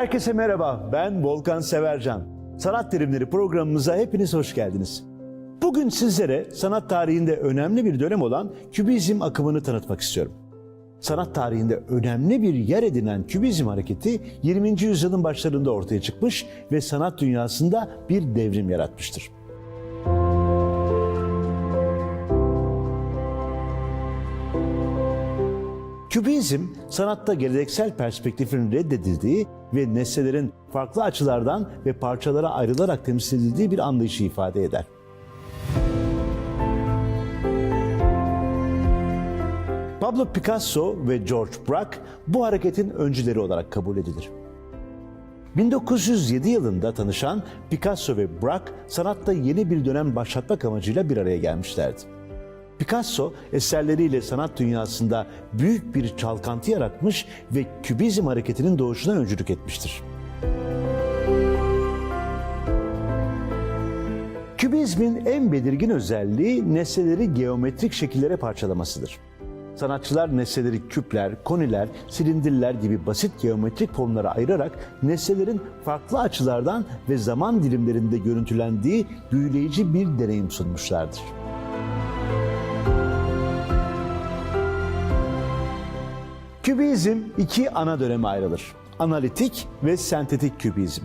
Herkese merhaba, ben Volkan Severcan. Sanat Terimleri programımıza hepiniz hoş geldiniz. Bugün sizlere sanat tarihinde önemli bir dönem olan Kübizm akımını tanıtmak istiyorum. Sanat tarihinde önemli bir yer edinen Kübizm hareketi 20. yüzyılın başlarında ortaya çıkmış ve sanat dünyasında bir devrim yaratmıştır. Kübizm, sanatta geleneksel perspektifin reddedildiği ve nesnelerin farklı açılardan ve parçalara ayrılarak temsil edildiği bir anlayışı ifade eder. Pablo Picasso ve George Braque bu hareketin öncüleri olarak kabul edilir. 1907 yılında tanışan Picasso ve Braque sanatta yeni bir dönem başlatmak amacıyla bir araya gelmişlerdi. Picasso eserleriyle sanat dünyasında büyük bir çalkantı yaratmış ve kübizm hareketinin doğuşuna öncülük etmiştir. Kübizmin en belirgin özelliği nesneleri geometrik şekillere parçalamasıdır. Sanatçılar nesneleri küpler, koniler, silindirler gibi basit geometrik formlara ayırarak nesnelerin farklı açılardan ve zaman dilimlerinde görüntülendiği büyüleyici bir deneyim sunmuşlardır. Kübizm iki ana döneme ayrılır. Analitik ve sentetik kübizm.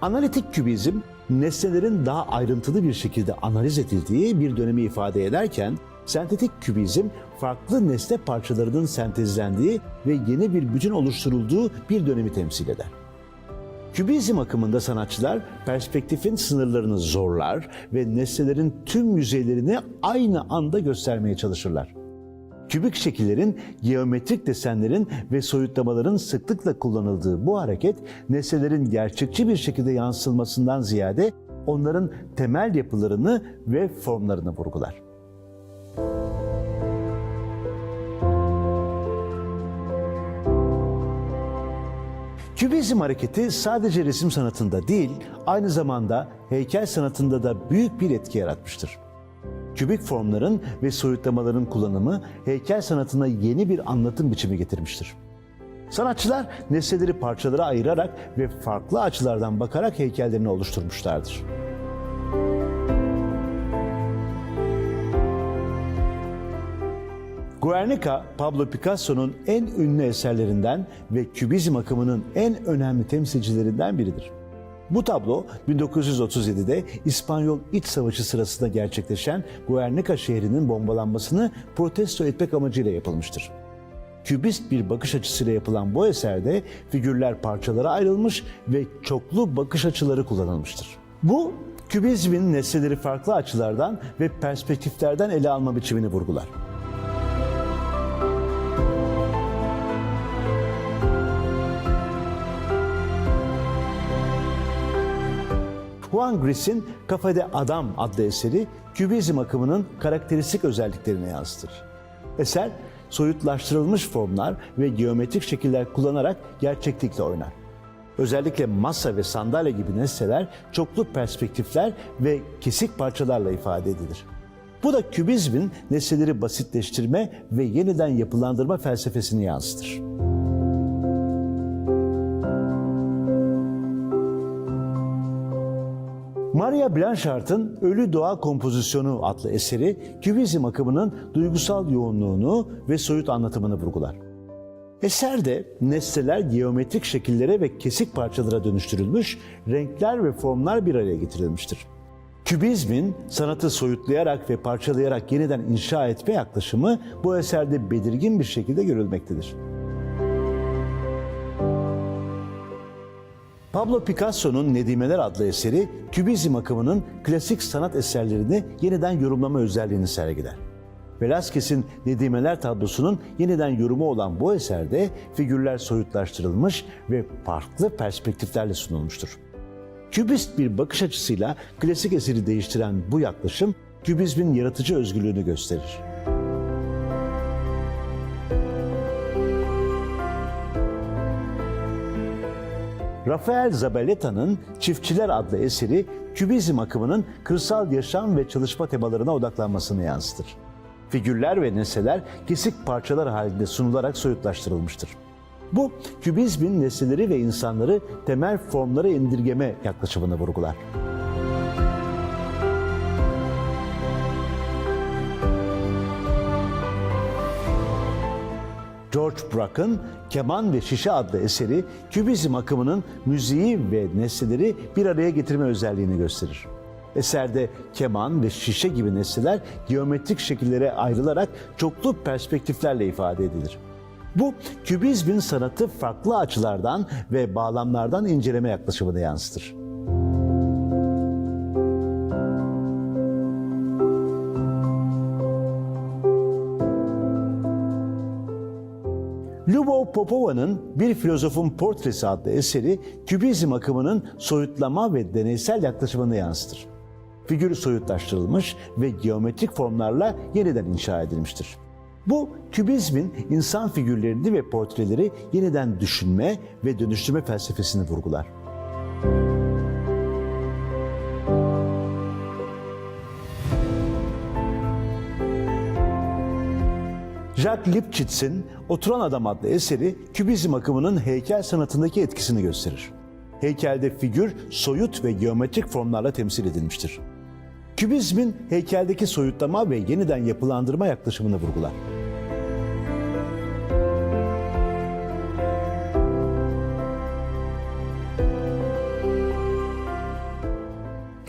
Analitik kübizm, nesnelerin daha ayrıntılı bir şekilde analiz edildiği bir dönemi ifade ederken, sentetik kübizm, farklı nesne parçalarının sentezlendiği ve yeni bir bütün oluşturulduğu bir dönemi temsil eder. Kübizm akımında sanatçılar perspektifin sınırlarını zorlar ve nesnelerin tüm yüzeylerini aynı anda göstermeye çalışırlar. Kübik şekillerin, geometrik desenlerin ve soyutlamaların sıklıkla kullanıldığı bu hareket, nesnelerin gerçekçi bir şekilde yansıtılmasından ziyade onların temel yapılarını ve formlarını vurgular. Kübizm hareketi sadece resim sanatında değil, aynı zamanda heykel sanatında da büyük bir etki yaratmıştır. Kübik formların ve soyutlamaların kullanımı heykel sanatına yeni bir anlatım biçimi getirmiştir. Sanatçılar nesneleri parçalara ayırarak ve farklı açılardan bakarak heykellerini oluşturmuşlardır. Guernica, Pablo Picasso'nun en ünlü eserlerinden ve Kübizm akımının en önemli temsilcilerinden biridir. Bu tablo 1937'de İspanyol İç Savaşı sırasında gerçekleşen Guernica şehrinin bombalanmasını protesto etmek amacıyla yapılmıştır. Kübist bir bakış açısıyla yapılan bu eserde figürler parçalara ayrılmış ve çoklu bakış açıları kullanılmıştır. Bu, Kübizmin nesneleri farklı açılardan ve perspektiflerden ele alma biçimini vurgular. Juan Gris'in Kafede Adam adlı eseri Kübizm akımının karakteristik özelliklerini yansıtır. Eser soyutlaştırılmış formlar ve geometrik şekiller kullanarak gerçeklikle oynar. Özellikle masa ve sandalye gibi nesneler çoklu perspektifler ve kesik parçalarla ifade edilir. Bu da kübizmin nesneleri basitleştirme ve yeniden yapılandırma felsefesini yansıtır. Maria Blanchard'ın Ölü Doğa Kompozisyonu adlı eseri Kübizm akımının duygusal yoğunluğunu ve soyut anlatımını vurgular. Eserde nesneler geometrik şekillere ve kesik parçalara dönüştürülmüş, renkler ve formlar bir araya getirilmiştir. Kübizmin sanatı soyutlayarak ve parçalayarak yeniden inşa etme yaklaşımı bu eserde belirgin bir şekilde görülmektedir. Pablo Picasso'nun Nedimeler adlı eseri Kübizm akımının klasik sanat eserlerini yeniden yorumlama özelliğini sergiler. Velázquez'in Nedimeler tablosunun yeniden yorumu olan bu eserde figürler soyutlaştırılmış ve farklı perspektiflerle sunulmuştur. Kübist bir bakış açısıyla klasik eseri değiştiren bu yaklaşım Kübizmin yaratıcı özgürlüğünü gösterir. Rafael Zaballeta'nın Çiftçiler adlı eseri Kübizm akımının kırsal yaşam ve çalışma temalarına odaklanmasını yansıtır. Figürler ve nesneler kesik parçalar halinde sunularak soyutlaştırılmıştır. Bu kübizmin nesneleri ve insanları temel formlara indirgeme yaklaşımını vurgular. George Brack'ın Keman ve Şişe adlı eseri kübizm akımının müziği ve nesneleri bir araya getirme özelliğini gösterir. Eserde keman ve şişe gibi nesneler geometrik şekillere ayrılarak çoklu perspektiflerle ifade edilir. Bu kübizmin sanatı farklı açılardan ve bağlamlardan inceleme yaklaşımını yansıtır. Popova'nın Bir Filozofun Portresi adlı eseri kübizm akımının soyutlama ve deneysel yaklaşımını yansıtır. Figür soyutlaştırılmış ve geometrik formlarla yeniden inşa edilmiştir. Bu kübizmin insan figürlerini ve portreleri yeniden düşünme ve dönüştürme felsefesini vurgular. Jacques Lipchitz'in Oturan Adam adlı eseri kübizm akımının heykel sanatındaki etkisini gösterir. Heykelde figür, soyut ve geometrik formlarla temsil edilmiştir. Kübizmin heykeldeki soyutlama ve yeniden yapılandırma yaklaşımını vurgular.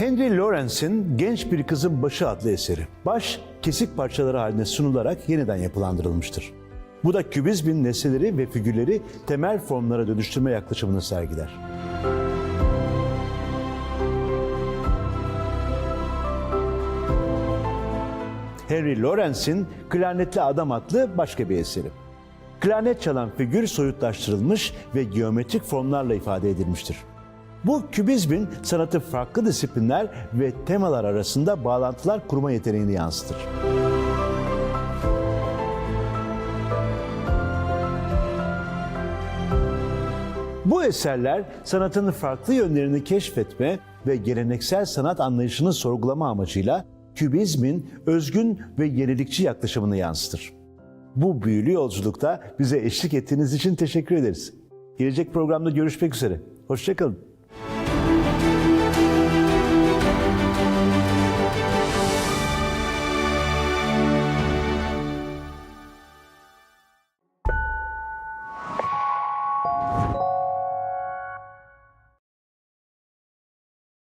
Henry Lawrence'in Genç Bir Kızın Başı adlı eseri. Baş, kesik parçaları haline sunularak yeniden yapılandırılmıştır. Bu da kübizmin nesneleri ve figürleri temel formlara dönüştürme yaklaşımını sergiler. Henry Lawrence'in Klarnetli Adam adlı başka bir eseri. Klarnet çalan figür soyutlaştırılmış ve geometrik formlarla ifade edilmiştir. Bu kübizmin sanatı farklı disiplinler ve temalar arasında bağlantılar kurma yeteneğini yansıtır. Bu eserler sanatın farklı yönlerini keşfetme ve geleneksel sanat anlayışını sorgulama amacıyla kübizmin özgün ve yenilikçi yaklaşımını yansıtır. Bu büyülü yolculukta bize eşlik ettiğiniz için teşekkür ederiz. Gelecek programda görüşmek üzere. Hoşçakalın.